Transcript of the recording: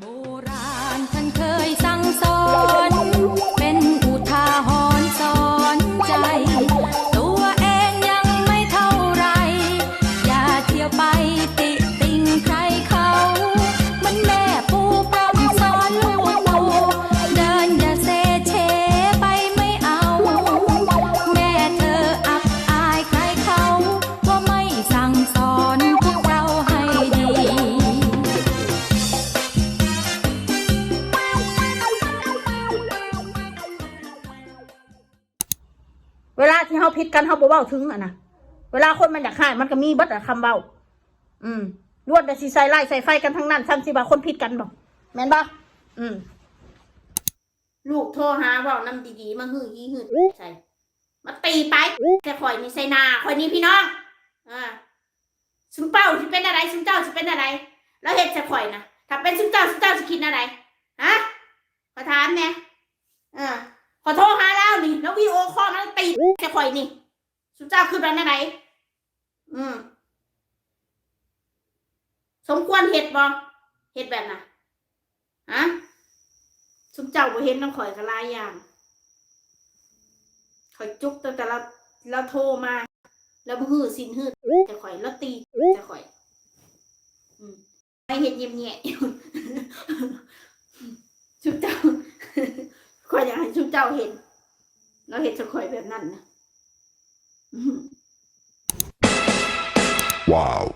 โเวลาที่เฮาผิดกันเฮาบ่เว้าถึงอะนะเวลาคนมันอยากฆ่ามันก็มีบิดอะคำเว้าอืมรวดแต่สิใส่ไล่ใส่ไฟกันทั้งนั้นซ้ำสิว่าคนผิดกันบ่แม่นบ่อืมลูกโทรหาเว้านํดีๆมาหื้อยี่หื้อใส่มาตีไปแค่ข่อยนี่ใส่นาข่อยนี่พี่น้องอ่าซุมเป้าสิเป็นอะไรซุมเจ้าสิเป็นอะไร แล้วเฮ็ดใส่ข่อยนะถ้าเป็นซุมเจ้าซุมเจ้าสิคิดอะไรฮะขอถามแหน่อ่าขอโทษหาแล้วนี่แล้ววีโอคอลมันตี แค่ข่อยนี่สุเจ้าคือแบบไหนอืม สมควรเห็ดบ่เห็ดแบบน่ะฮะสุเจ้าบ่เห็นน้ำข่อยก็หลายอย่างข่อยจุกตั้งแต่เราเราโทรมา แล้วบ่ฮื้อสินฮื้อแต่ข่อยแล้วตีแต่ข่อย อืมไม่เห็นเยี่ยมแย่อยู่สุเจ้าข่อยอยากให้ชุบเจ้าเห็น เราเห็นจะข่อยแบบนั้นนะ Wow.